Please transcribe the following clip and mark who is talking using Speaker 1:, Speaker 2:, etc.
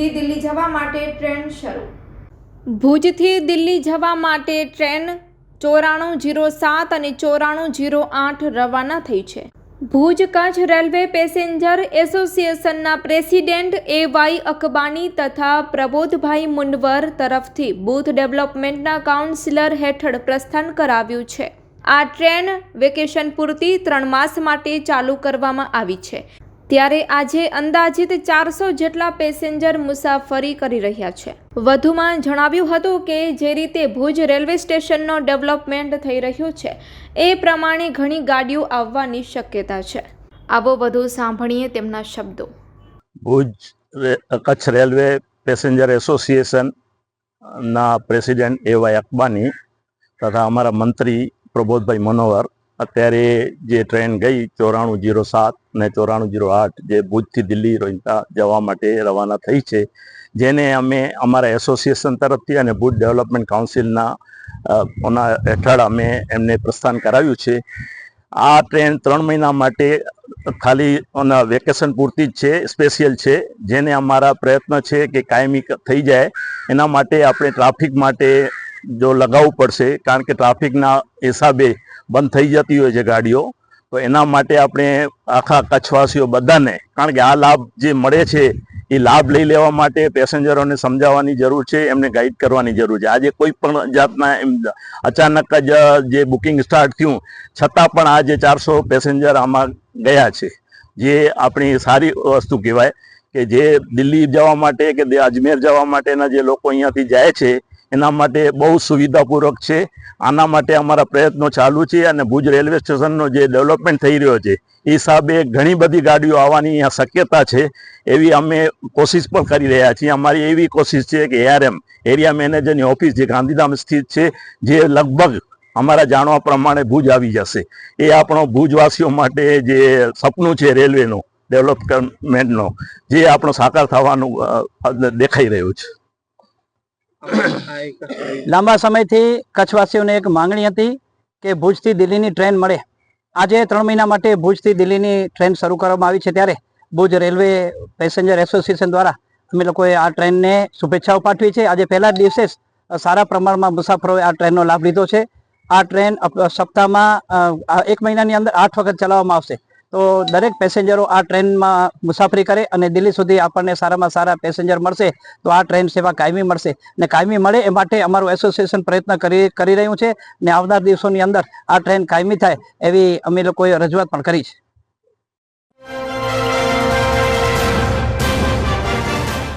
Speaker 1: ભુજથી દિલ્હી જવા માટે ટ્રેન શરૂ. ભુજથી દિલ્હી જવા માટે ટ્રેન ચોરાણું જીરો સાત અને ચોરાણું જીરો આઠ રવાના થઈ છે. ભુજ કચ્છ રેલવે પેસેન્જર એસોસિએશનના પ્રેસિડેન્ટ એ વાય અકબાની તથા પ્રબોધભાઈ મુંડવર તરફથી બૂથ ડેવલપમેન્ટના કાઉન્સિલર હેઠળ પ્રસ્થાન કરાવ્યું છે. આ ટ્રેન વેકેશન પૂરતી ત્રણ માસ માટે ચાલુ કરવામાં આવી છે. ત્યારે આજે અંદાજિત ચારસો જેટલા પેસેન્જર મુસાફરી કરી રહ્યા છે. વધુમાં જણાવ્યું હતું કે જે રીતે ભુજ રેલવે સ્ટેશનનો ડેવલપમેન્ટ થઈ રહ્યું છે, એ પ્રમાણે ઘણી ગાડીઓ આવવાની શક્યતા છે. આવો વધુ સાંભળીએ તેમના શબ્દો.
Speaker 2: Bhuj Kutch railway passenger association ના president A Y Y Akbani તથા અમારા મંત્રી પ્રબોધભાઈ મનોહર અત્યારે જે ટ્રેન ગઈ ચોરાણું જીરો સાત ને ચોરાણું જીરો આઠ, જે ભુજથી દિલ્હી રોહિંતા જવા માટે રવાના થઈ છે, જેને અમે અમારા એસોસિએશન તરફથી અને ભુજ ડેવલપમેન્ટ કાઉન્સિલના ઓના હેઠળ અમે એમને પ્રસ્થાન કરાવ્યું છે. આ ટ્રેન ત્રણ મહિના માટે ખાલી ઓના વેકેશન પૂરતી જ છે સ્પેશિયલ છે, જેને અમારા પ્રયત્ન છે કે કાયમી થઈ જાય. એના માટે આપણે ટ્રાફિક માટે જો લગાવવું પડશે, કારણ કે ટ્રાફિકના હિસાબે બંધ થઈ જતી હોય છે ગાડીઓ, તો એના માટે આપણે આખા કચ્છવાસીઓ બધાને, કારણ કે આ લાભ જે મળે છે, એ લાભ લઈ લેવા માટે પેસેન્જરોને સમજાવવાની જરૂર છે, એમને ગાઈડ કરવાની જરૂર છે. આજે કોઈ પણ જાતના અચાનક જ જે બુકિંગ સ્ટાર્ટ થયું, છતાં પણ આજે ચારસો પેસેન્જર આમાં ગયા છે. જે આપણી સારી વસ્તુ કહેવાય કે જે દિલ્હી જવા માટે કે અજમેર જવા માટેના જે લોકો અહીંયાથી જાય છે એના માટે બહુ સુવિધાપૂર્વક છે. આના માટે અમારા પ્રયત્નો ચાલુ છે અને ભુજ રેલવે સ્ટેશનનો જે ડેવલપમેન્ટ થઈ રહ્યો છે, એ હિસાબે ઘણી બધી ગાડીઓ આવવાની અહીંયા શક્યતા છે. એવી અમે કોશિશ પણ કરી રહ્યા છીએ. અમારી એવી કોશિશ છે કે એઆરએમ એરિયા મેનેજરની ઓફિસ જે ગાંધીધામ સ્થિત છે, જે લગભગ અમારા જાણવા પ્રમાણે ભુજ આવી જશે. એ આપણો ભુજવાસીઓ માટે જે સપનું છે રેલવેનું ડેવલપમેન્ટનો, જે આપણો સાકાર થવાનું દેખાઈ રહ્યું છે.
Speaker 3: લાંબા સમયથી કચ્છવાસીઓને એક માંગણી હતી કે ભુજથી દિલ્હીની ટ્રેન મળે. આજે ત્રણ મહિના માટે ભુજથી દિલ્હીની ટ્રેન શરૂ કરવામાં આવી છે ત્યારે ભુજ રેલવે પેસેન્જર એસોસિએશન દ્વારા અમે લોકોએ આ ટ્રેનને શુભેચ્છાઓ પાઠવી છે. આજે પહેલા દિવસે સારા પ્રમાણમાં મુસાફરોએ આ ટ્રેનનો લાભ લીધો છે. આ ટ્રેન સપ્તાહમાં એક મહિનાની અંદર આઠ વખત ચલાવવામાં આવશે. તો દરેક પેસેન્જરો આ ટ્રેનમાં મુસાફરી કરે અને દિલ્હી સુધી આપણને સારામાં સારા પેસેન્જર મળશે, તો આ ટ્રેન સેવા કાયમી મળશે. ને કાયમી મળે એ માટે અમારું એસોસિએશન પ્રયત્ન કરી કરી રહ્યું છે ને આવનાર દિવસોની અંદર આ ટ્રેન કાયમી થાય એવી અમે લોકોએ રજૂઆત પણ કરી છે.